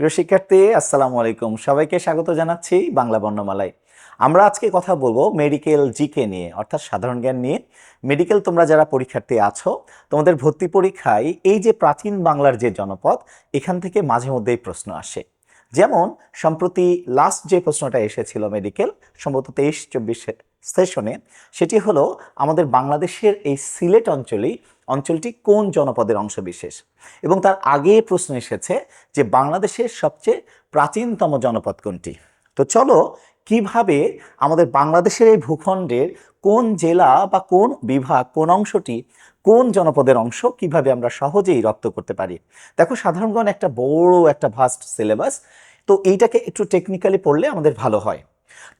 প্রিয় শিক্ষার্থী, আসসালামু আলাইকুম। সবাইকে স্বাগত জানাচ্ছি বাংলা বর্ণমালায়। আমরা আজকে কথা বলব মেডিকেল জিকে নিয়ে, অর্থাৎ সাধারণ জ্ঞান নিয়ে। মেডিকেল তোমরা যারা পরীক্ষার্থী আছো, তোমাদের ভর্তি পরীক্ষায় এই যে প্রাচীন বাংলার যে জনপদ, এখান থেকে মাঝে মধ্যেই প্রশ্ন আসে। যেমন, সম্প্রতি লাস্ট যে প্রশ্নটা এসেছিল মেডিকেল সম্ভবত তেইশ, চব্বিশ সেশনে সেটি হলো আমাদের বাংলাদেশের এই সিলেট অঞ্চলেই অঞ্চলটি কোন জনপদের অংশবিশেষ? এবং তার আগে প্রশ্ন এসেছে যে বাংলাদেশের সবচেয়ে প্রাচীনতম জনপদ কোনটি? তো চলো কীভাবে আমাদের বাংলাদেশের এই ভূখণ্ডের কোন জেলা বা কোন বিভাগ, কোন অংশটি কোন জনপদের অংশ কীভাবে আমরা সহজেই রপ্ত করতে পারি? দেখো সাধারণগণ একটা বড় একটা ভাস্ট সিলেবাস তো এইটাকে একটু টেকনিক্যালি পড়লে আমাদের ভালো হয়।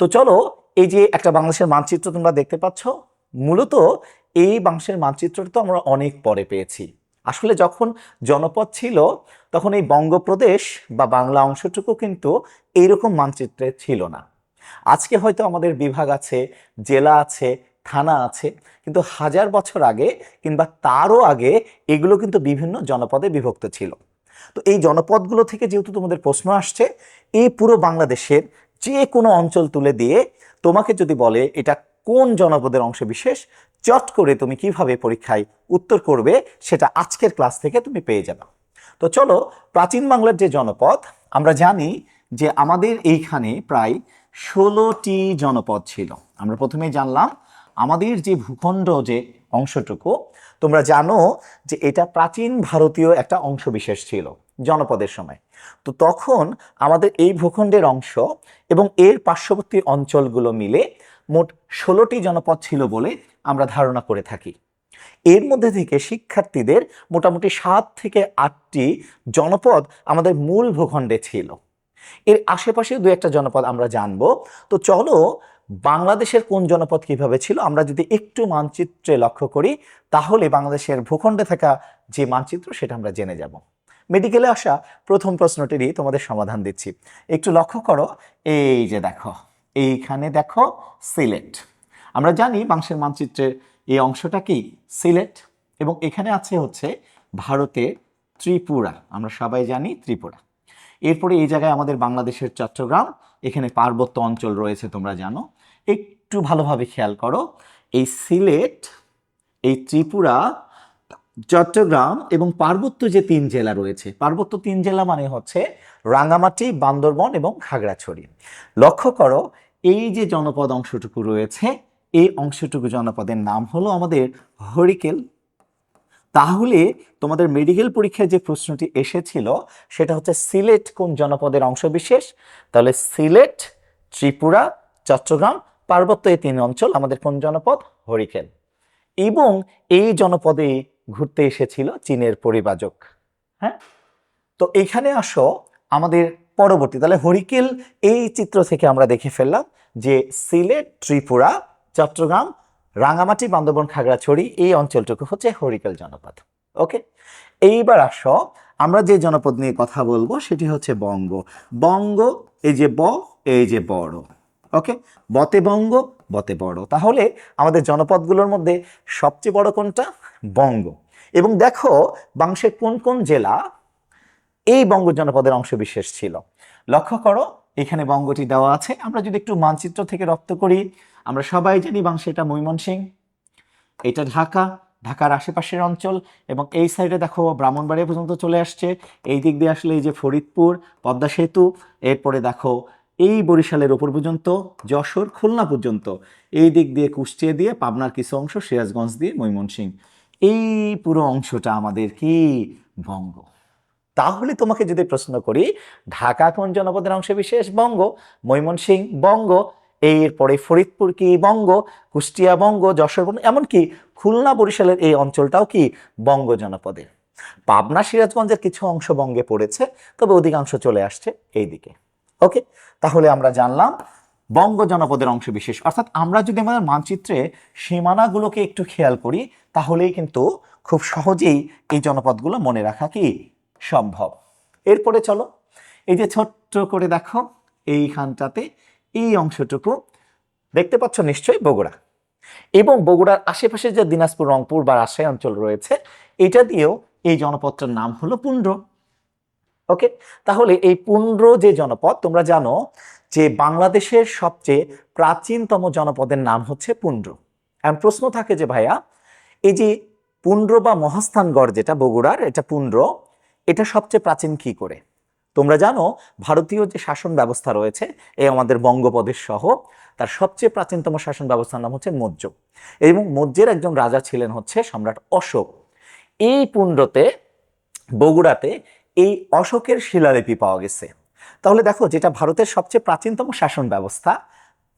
তো চলো এই যে একটা বাংলাদেশের মানচিত্র তোমরা দেখতে পাচ্ছ, মূলত এই বাংলাদেশের মানচিত্রটা তো আমরা অনেক পরে পেয়েছি। আসলে যখন জনপদ ছিল, তখন এই বঙ্গপ্রদেশ বা বাংলা অংশটুকু কিন্তু এইরকম মানচিত্রে ছিল না। আজকে হয়তো আমাদের বিভাগ আছে, জেলা আছে, থানা আছে, কিন্তু হাজার বছর আগে কিংবা তারও আগে এগুলো কিন্তু বিভিন্ন জনপদে বিভক্ত ছিল। তো এই জনপদগুলো থেকে যেহেতু তোমাদের প্রশ্ন আসছে, এই পুরো বাংলাদেশের যে কোনো অঞ্চল তুলে দিয়ে তোমাকে যদি বলে এটা কোন জনপদের অংশ বিশেষ, চট করে তুমি কীভাবে পরীক্ষায় উত্তর করবে সেটা আজকের ক্লাস থেকে তুমি পেয়ে যাবে। তো চলো, প্রাচীন বাংলার যে জনপদ, আমরা জানি যে আমাদের এইখানে প্রায় ষোলোটি জনপদ ছিল। আমরা প্রথমে জানলাম আমাদের যে ভূখণ্ড যে অংশটুকু, তোমরা জানো যে এটা প্রাচীন ভারতীয় একটা অংশ বিশেষ ছিল জনপদের সময়। তো তখন আমাদের এই ভূখণ্ডের অংশ এবং এর পার্শ্ববর্তী অঞ্চলগুলো মিলে মোট ষোলোটি জনপদ ছিল বলে আমরা ধারণা করে থাকি। এর মধ্যে থেকে শিক্ষার্থীদের মোটামুটি সাত থেকে আটটি জনপদ আমাদের মূল ভূখণ্ডে ছিল। এর আশেপাশে দু একটা জনপদ আমরা জানব। তো চলো বাংলাদেশের কোন জনপদ কীভাবে ছিল আমরা যদি একটু মানচিত্রে লক্ষ্য করি তাহলে বাংলাদেশের ভূখণ্ডে থাকা যে মানচিত্র সেটা আমরা জেনে যাব। মেডিকেলে আসা প্রথম প্রশ্নটিরই তোমাদের সমাধান দিচ্ছি। একটু লক্ষ্য করো, এই যে দেখো, এইখানে দেখো সিলেট। আমরা জানি বাংশের মানচিত্রের এই অংশটা কি? সিলেট। এবং এখানে আছে হচ্ছে ভারতের ত্রিপুরা। আমরা সবাই জানি ত্রিপুরা। এরপরে এই জায়গায় আমাদের বাংলাদেশের চট্টগ্রাম, এখানে পার্বত্য অঞ্চল রয়েছে তোমরা জানো। একটু ভালোভাবে খেয়াল করো, এই সিলেট, এই ত্রিপুরা চট্টগ্রাম এবং পার্বত্য যে তিন জেলা রয়েছে, পার্বত্য তিন জেলা মানে হচ্ছে রাঙ্গামাটি, বান্দরবন এবং খাগড়াছড়ি। লক্ষ্য করো, এই যে জনপদ অংশটুকু রয়েছে, এই অংশটুকু জনপদের নাম হলো আমাদের হরিকেল। তাহলে তোমাদের মেডিকেল পরীক্ষায় যে প্রশ্নটি এসেছিল, সেটা হচ্ছে সিলেট কোন জনপদের অংশবিশেষ? তাহলে সিলেট, ত্রিপুরা, চট্টগ্রাম, পার্বত্য এই তিন অঞ্চল আমাদের কোন জনপদ? হরিকেল। এবং এই জনপদে ঘুরতে এসেছিল চীনের পরিবাজক হ্যাঁ? তো এখানে আসো, আমাদের পরবর্তী, তাহলে হরিকেল এই চিত্র থেকে আমরা দেখে ফেললাম যে সিলেট, ত্রিপুরা, চট্টগ্রাম, রাঙামাটি, বান্দরবন, খাগড়াছড়ি এই অঞ্চলটুকু হচ্ছে হরিকেল জনপদ। ওকে? এইবার আসো, আমরা যে জনপদ নিয়ে কথা বলব সেটি হচ্ছে বঙ্গ। বঙ্গ, এই যে ব, এই যে বড়। ওকে বতে বঙ্গ, বতে বড়। তাহলে আমাদের জনপদগুলোর মধ্যে সবচেয়ে বড় কোনটা? বঙ্গ। এবং দেখো, বাংশের কোন কোন জেলা এই বঙ্গ জনপদের অংশ বিশেষ ছিল? লক্ষ্য করো, এখানে বঙ্গটি দেওয়া আছে। আমরা যদি একটু মানচিত্র থেকে রপ্ত করি, আমরা সবাই জানি বাংশ এটা ময়মনসিং এটা ঢাকা, ঢাকার আশেপাশের অঞ্চল, এবং এই সাইডে দেখো ব্রাহ্মণবাড়িয়া পর্যন্ত চলে আসছে। এই দিক দিয়ে আসলে এই যে ফরিদপুর, পদ্মা সেতু, এরপরে দেখো এই বরিশালের ওপর পর্যন্ত, যশোর খুলনা পর্যন্ত, এই দিক দিয়ে কুষ্টিয়া দিয়ে পাবনার কিছু অংশ, সিরাজগঞ্জ দিয়ে ময়মনসিং এই পুরো অংশটা আমাদের কি বঙ্গ তাহলে তোমাকে যদি প্রশ্ন করি, ঢাকা কোন জনপদের অংশ বিশেষ বঙ্গ ময়মনসিং বঙ্গ এরপরে ফরিদপুর কি বঙ্গ কুষ্টিয়া বঙ্গ যশোর এমনকি খুলনা বরিশালের এই অঞ্চলটাও কি বঙ্গ জনপদের? পাবনা, সিরাজগঞ্জের কিছু অংশ বঙ্গে পড়েছে, তবে অধিকাংশ চলে আসছে এই দিকে ওকে তাহলে আমরা জানলাম বঙ্গ জনপদের অংশ বিশেষ। অর্থাৎ আমরা যদি আমাদের মানচিত্রে সীমানাগুলোকে একটু খেয়াল করি, তাহলেই কিন্তু খুব সহজেই এই জনপদগুলো মনে রাখা কি সম্ভব। এরপরে চলো, এই যে ছোট্ট করে দেখো, এইখানটাতে এই অংশটুকু দেখতে পাচ্ছ নিশ্চয়ই বগুড়া। এবং বগুড়ার আশেপাশে যে দিনাজপুর, রংপুর বা রাজশাহী অঞ্চল রয়েছে, এটা দিয়েও এই জনপদটার নাম হলো পুন্ড্র। ওকে তাহলে এই পুন্ড্র যে জনপদ, তোমরা জানো যে বাংলাদেশের সবচেয়ে প্রাচীনতম জনপদের নাম হচ্ছে পুন্ড্র এখন প্রশ্ন থাকে যে ভাইয়া, এই যে পুন্ড্র বা মহাস্থানগড় যেটা বগুড়ার, এটা পুন্ড্র এটা সবচেয়ে প্রাচীন কি করে? তোমরা জানো ভারতীয় যে শাসন ব্যবস্থা রয়েছে এই আমাদের বঙ্গপ্রদেশ সহ, তার সবচেয়ে প্রাচীনতম শাসন ব্যবস্থার নাম হচ্ছে মৌর্য। এবং মৌর্যের একজন রাজা ছিলেন হচ্ছে সম্রাট অশোক। এই পুণ্ডতে বগুড়াতে এই অশোকের শিলালিপি পাওয়া গেছে। তাহলে দেখো, যেটা ভারতের সবচেয়ে প্রাচীনতম শাসন ব্যবস্থা,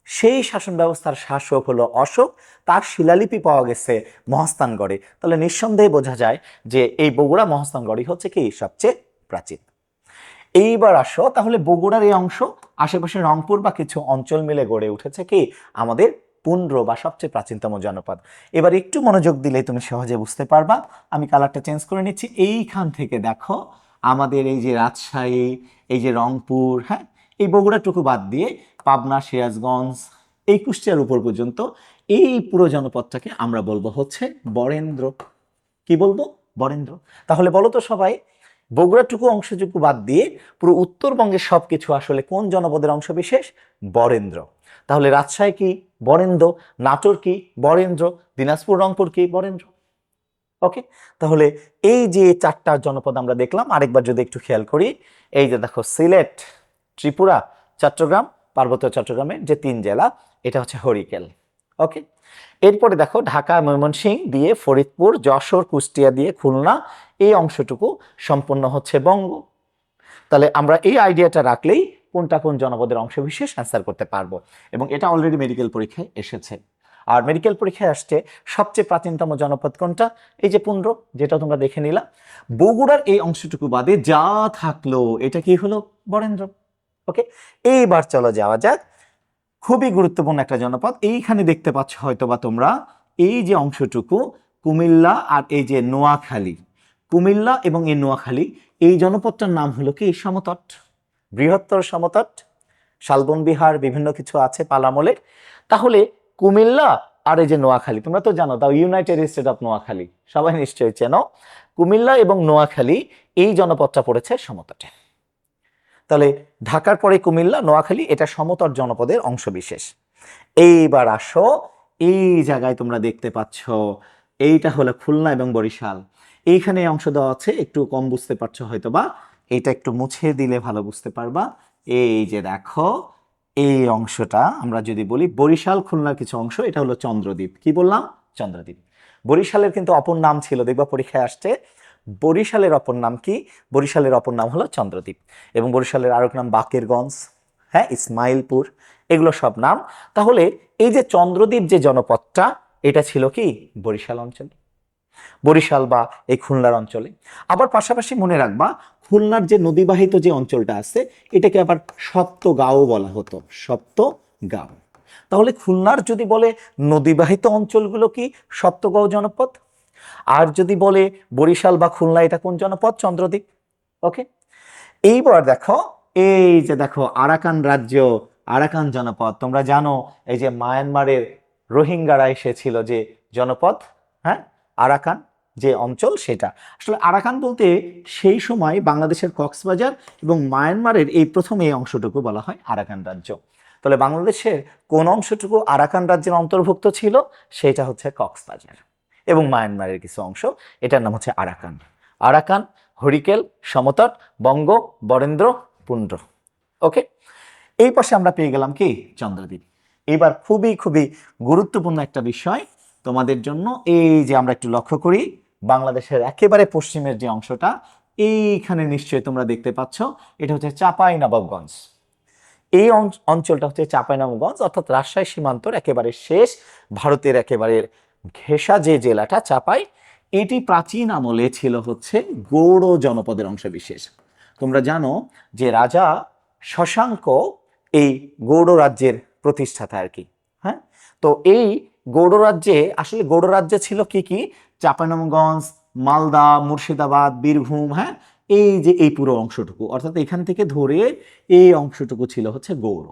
সেই শাসন ব্যবস্থার শাসক হলো অশোক। তার শিলালিপি পাওয়া গেছে মহাস্থানগড়ে। তাহলে নিঃসন্দেহে বোঝা যায় যে এই বগুড়া মহাস্থানগড়ই হচ্ছে কি সবচেয়ে প্রাচীন। এইবার আসো, তাহলে বগুড়ার এই অংশ, আশেপাশে রংপুর বা কিছু অঞ্চল মিলে গড়ে উঠেছে কি আমাদের পুন্ড্র বা সবচেয়ে প্রাচীনতম জনপদ। এবার একটু মনোযোগ দিলে তুমি সহজে বুঝতে পারবা। আমি কালারটা চেঞ্জ করে নিচ্ছি। এইখান থেকে দেখো আমাদের এই যে রাজশাহী, এই যে রংপুর হ্যাঁ এই বগুড়াটুকু বাদ দিয়ে পাবনা, সিরাজগঞ্জ এই কুষ্টিয়ার উপর পর্যন্ত এই পুরো জনপদটাকে আমরা বলব হচ্ছে বরেন্দ্র। কি বলব? বরেন্দ্র। তাহলে বলো তো সবাই, বগুড়াটুকু অংশটুকু বাদ দিয়ে পুরো উত্তরবঙ্গের সব কিছু আসলে কোন জনপদের অংশ বিশেষ? বরেন্দ্র। তাহলে রাজশাহী কি বরেন্দ্র? নাটোর কি বরেন্দ্র? দিনাজপুর, রংপুর কি বরেন্দ্র? ওকে তাহলে এই যে চারটা জনপদ আমরা দেখলাম, আরেকবার যদি একটু খেয়াল করি, এই যে দেখো, সিলেট, ত্রিপুরা, চট্টগ্রাম, পার্বত্য চট্টগ্রামের যে তিন জেলা, এটা হচ্ছে হরিকেল। ওকে এরপরে দেখো, ঢাকা, ময়মনসিংহ দিয়ে ফরিদপুর, যশোর, কুষ্টিয়া দিয়ে খুলনা, এই অংশটুকু সম্পূর্ণ হচ্ছে বঙ্গ। তাহলে আমরা এই আইডিয়াটা রাখলেই কোনটা কোন জনপদের অংশ বিশেষ অ্যান্সার করতে পারব। এবং এটা অলরেডি মেডিকেল পরীক্ষায় এসেছে। আর মেডিকেল পরীক্ষায় আসছে সবচেয়ে প্রাচীনতম জনপদ কোনটা? এই যে পুন্ড্র যেটা তোমরা দেখে নিলা। বগুড়ার এই অংশটুকু বাদে যা থাকল, এটা কি হলো? বরেন্দ্র। ওকে এইবার চলো যাওয়া যাক। খুবই গুরুত্বপূর্ণ একটা জনপদ। এইখানে দেখতে পাচ্ছ হয়তো বা তোমরা, এই যে অংশটুকু, কুমিল্লা আর এই যে নোয়াখালী। কুমিল্লা এবং এই নোয়াখালী, এই জনপদটার নাম হলো কি? সমতট। বৃহত্তর সমতট। শালবন বিহার বিভিন্ন কিছু আছে পালামলের। তাহলে কুমিল্লা আর এই যে নোয়াখালী, তোমরা তো জানো, তাও ইউনাইটেড স্টেট অফ নোয়াখালী, সবাই নিশ্চয়ই চেনো। কুমিল্লা এবং নোয়াখালী, এই জনপদটা পড়েছে সমতটে। তাহলে ঢাকার পরে কুমিল্লা, নোয়াখালী, এটা সমতট জনপদের অংশ বিশেষ এইবার আসো, এই জায়গায় তোমরা দেখতে পাচ্ছ, এইটা হলো খুলনা এবং বরিশাল। এইখানে অংশ দেওয়া আছে, একটু কম বুঝতে পারছ হয়তো বা এটা একটু মুছে দিলে ভালো বুঝতে পারবা। এই যে দেখো এই অংশটা আমরা যদি বলি বরিশাল খুলনার কিছু অংশ, এটা হলো চন্দ্রদ্বীপ। কি বললাম? চন্দ্রদ্বীপ। বরিশালের কিন্তু অপর নাম ছিল, দেখবা পরীক্ষায় আসছে, বরিশালের অপর নাম কি? বরিশালের অপর নাম হলো চন্দ্রদ্বীপ। এবং বরিশালের আরেক নাম বাকেরগঞ্জ হ্যাঁ ইসমাইলপুর, এগুলো সব নাম। তাহলে এই যে চন্দ্রদ্বীপ যে জনপদটা, এটা ছিল কি? বরিশাল অঞ্চলে। বরিশাল বা এই খুলনার অঞ্চলে। আবার পাশাপাশি মনে রাখবা খুলনার যে নদীবাহিত যে অঞ্চলটা আছে, এটাকে আবার সপ্তগাঁও বলা হতো। সপ্তগাঁও। তাহলে খুলনার যদি বলে নদীবাহিত অঞ্চলগুলো কি সপ্তগাঁও জনপদ? আর যদি বলে বরিশাল বা খুলনা, এটা কোন জনপদ? চন্দ্রদ্বীপ। ওকে? এইবার দেখো, এই যে দেখো, আরাকান রাজ্য, আরাকান জনপদ। তোমরা জানো, এই যে মায়ানমারের রোহিঙ্গারা এসেছিল যে জনপদ হ্যাঁ? আরাকান। যে অঞ্চল সেটা। আসলে আরাকান বলতে সেই সময় বাংলাদেশের কক্সবাজার এবং মায়ানমারের এই প্রথম এই অংশটুকু বলা হয় আরাকান রাজ্য। তাহলে বাংলাদেশের কোন অংশটুকু আরাকান রাজ্যের অন্তর্ভুক্ত ছিল? সেটা হচ্ছে কক্সবাজার এবং মায়ানমারের কিছু অংশ। এটার নাম হচ্ছে Arakan. Arakan, Harikela, Samatata, Vanga, Varendra, Pundra. Okay এই পাশে আমরা পেয়ে গেলাম কি? চন্দ্রদ্বীপ। এবার খুবই খুবই গুরুত্বপূর্ণ একটা বিষয়। তোমাদের জন্য। এই যে আমরা একটু লক্ষ্য করি, বাংলাদেশের একেবারে পশ্চিমের যে অংশটা, এইখানে নিশ্চয়ই তোমরা দেখতে পাচ্ছ, এটা হচ্ছে চাপাই নবাবগঞ্জ এই অঞ্চলটা হচ্ছে চাঁপাইনবাবগঞ্জ, অর্থাৎ রাজশাহী সীমান্তর একেবারে শেষ, ভারতের একেবারে ঘেঁষা যে জেলাটা, চাপাই, এটি প্রাচীন আমলে ছিল হচ্ছে গৌড় জনপদের অংশ বিশেষ তোমরা জানো যে রাজা শশাঙ্ক এই গৌড় রাজ্যের প্রতিষ্ঠাতা আর কি হ্যাঁ? তো এই গৌড় রাজ্যে, আসলে গৌড় রাজ্যে ছিল কি কি? চাঁপাইনবাবগঞ্জ, মালদা, মুর্শিদাবাদ, বীরভূম হ্যাঁ? এই যে এই পুরো অংশটুকু, অর্থাৎ এখান থেকে ধরে এই অংশটুকু ছিল হচ্ছে গৌড়।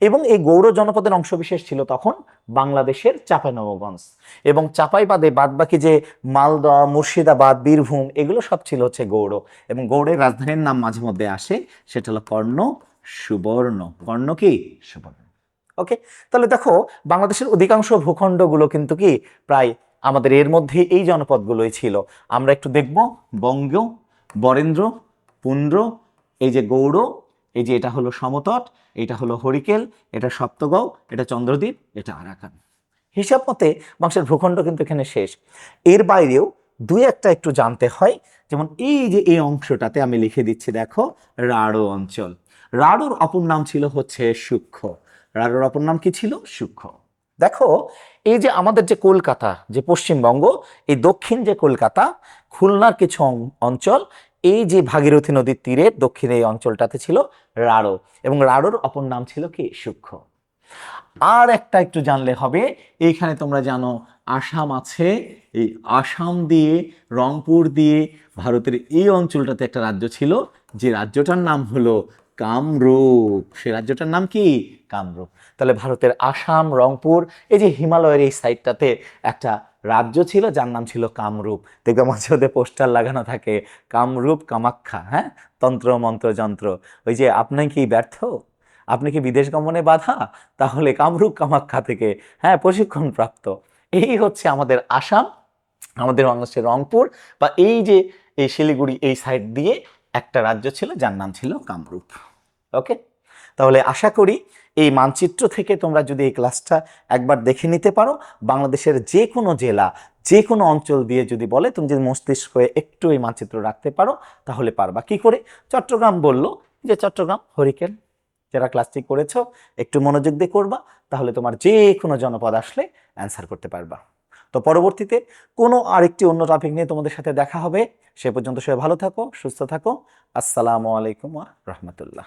এবং এই গৌড় জনপদের অংশবিশেষ ছিল তখন বাংলাদেশের চাঁপাইনবাবগঞ্জ। এবং চাঁপাইবাদে বাদবাকি যে মালদা, মুর্শিদাবাদ, বীরভূম, এগুলো সব ছিল হচ্ছে গৌড়। এবং গৌড়ের রাজধানীর নাম মাঝে মধ্যে আসে, সেটা হলো কর্ণ সুবর্ণ। কর্ণ কি? সুবর্ণ। ওকে তাহলে দেখো, বাংলাদেশের অধিকাংশ ভূখণ্ডগুলো কিন্তু কি? প্রায় আমাদের এর মধ্যে এই জনপদগুলোই ছিল। আমরা একটু দেখব, বঙ্গ, বরেন্দ্র, পুন্ড্র, এই যে গৌড়, এই যে এটা হলো সমতট, এটা হলো হরিকেল, এটা সপ্তগৌ এটা চন্দ্রদ্বীপ, এটা আরাকান। হিসাব মতে বাংলাদেশের ভূখণ্ড কিন্তু এখানে শেষ। এর বাইরেও দুই একটা একটু জানতে হয়, যেমন এই যে এই অংশটাতে আমি লিখে দিচ্ছি, দেখো, রাঢ় অঞ্চল। রাঢ়র অপর নাম ছিল হচ্ছে সূক্ষ্ম। রাঢ়র অপর নাম কি ছিল? সূক্ষ্ম। দেখো, এই যে আমাদের যে কলকাতা, যে পশ্চিমবঙ্গ, এই দক্ষিণ যে কলকাতা, খুলনার কিছু অঞ্চল, এই যে ভাগীরথী নদীর তীরে দক্ষিণে এই অঞ্চলটাতে ছিল রাঢ় এবং রাঢ়র অপর নাম ছিল কি? সূক্ষ্ম। আর একটা একটু জানলে হবে, এইখানে তোমরা জানো, আসাম আছে, এই আসাম দিয়ে, রংপুর দিয়ে ভারতের এই অঞ্চলটাতে একটা রাজ্য ছিল, যে রাজ্যটার নাম হলো কামরূপ। সে রাজ্যটার নাম কি? কামরূপ। তাহলে ভারতের আসাম, রংপুর, এই যে হিমালয়ের এই সাইডটাতে একটা রাজ্য ছিল, যার নাম ছিল কামরূপ। দেখবে মাঝে মধ্যে পোস্টার লাগানো থাকে, কামরূপ কামাখ্যা হ্যাঁ? তন্ত্র, মন্ত্র, যন্ত্র। ওই যে আপনি কি ব্যর্থ? আপনি কি বিদেশ গমনে বাধা? তাহলে কামরূপ কামাখ্যা থেকে হ্যাঁ প্রশিক্ষণ প্রাপ্ত। এই হচ্ছে আমাদের আসাম, আমাদের বাংলাদেশের রংপুর বা এই যে এই শিলিগুড়ি এই সাইড দিয়ে একটা রাজ্য ছিল, যার নাম ছিল কামরূপ। ওকে তাহলে আশা করি এই মানচিত্র থেকে তোমরা যদি এই ক্লাসটা একবার দেখে নিতে পারো, বাংলাদেশের যে কোনো জেলা যে কোনো অঞ্চল দিয়ে যদি বলে, তুমি যদি মস্তিষ্কে একটু এই মানচিত্র রাখতে পারো, তাহলে পারবা। কি করে? চট্টগ্রাম বলল যে, চট্টগ্রাম হরিকেন যারা ক্লাসটি করেছ, একটু মনোযোগ দিয়ে করবা, তাহলে তোমার যে কোনো জনপদ আসলে অ্যান্সার করতে পারবা। তো পরবর্তীতে কোনো আরেকটি অন্য টপিক নিয়ে তোমাদের সাথে দেখা হবে। সে পর্যন্ত সবাই ভালো থাকো, সুস্থ থাকো। আসসালামু আলাইকুম রহমতুল্লাহ।